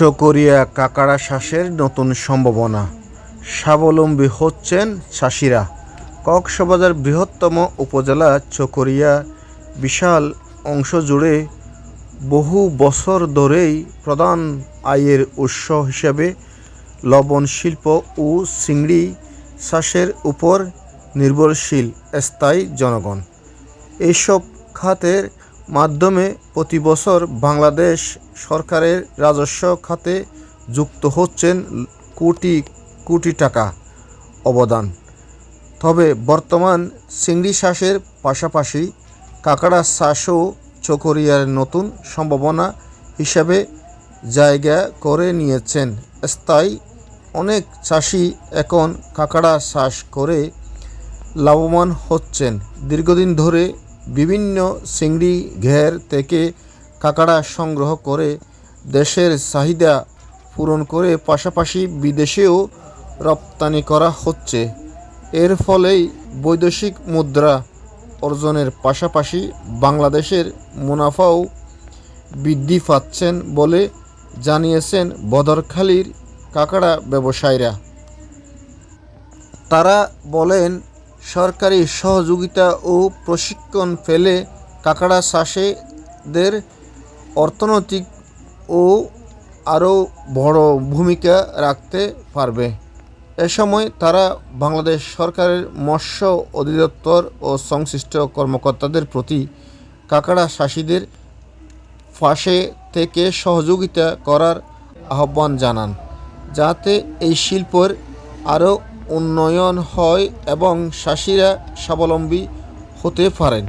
চকরিয়া কাকাড়া শ্বাসের নতুন সম্ভাবনা। স্বাবলম্বী হচ্ছেন চাষিরা। কক্সবাজার বৃহত্তম উপজেলা চকরিয়া বিশাল অংশ জুড়ে বহু বছর ধরেই প্রধান আয়ের উৎস হিসেবে লবণ শিল্প ও চিংড়ি চাষের উপর নির্ভরশীল, স্থায়ী জনগণ। এইসব খাতের মাধ্যমে প্রতি বছর বাংলাদেশ সরকারের রাজস্ব খাতে যুক্ত হচ্ছেন কোটি কোটি টাকা অবদান। তবে বর্তমান চিংড়ি চাষের পাশাপাশি কাঁকড়া চাষও চকরিয়ার নতুন সম্ভাবনা হিসাবে জায়গা করে নিয়েছেন। স্থায়ী অনেক চাষি এখন কাঁকড়া চাষ করে লাভবান হচ্ছেন। দীর্ঘদিন ধরে বিভিন্ন চিংড়ি ঘের থেকে কাঁকড়া সংগ্রহ করে দেশের চাহিদা পূরণ করে পাশাপাশি বিদেশেও রপ্তানি করা হচ্ছে। এর ফলেই বৈদেশিক মুদ্রা অর্জনের পাশাপাশি বাংলাদেশের মুনাফাও বৃদ্ধি পাচ্ছেন বলে জানিয়েছেন বদরখালীর কাঁকড়া ব্যবসায়ীরা। তারা বলেন সরকারি সহযোগিতা ও প্রশিক্ষণ পেলে কাঁকড়া চাষেদের অর্থনৈতিক ও আরও বড় ভূমিকা রাখতে পারবে। এ সময় তারা বাংলাদেশ সরকারের মৎস্য অধিদপ্তর ও সংশ্লিষ্ট কর্মকর্তাদের প্রতি কাঁকড়া চাষিদের ফাঁসে থেকে সহযোগিতা করার আহ্বান জানান, যাতে এই শিল্পের আরও উন্নয়ন হয় এবং চাষিরা স্বাবলম্বী হতে পারেন।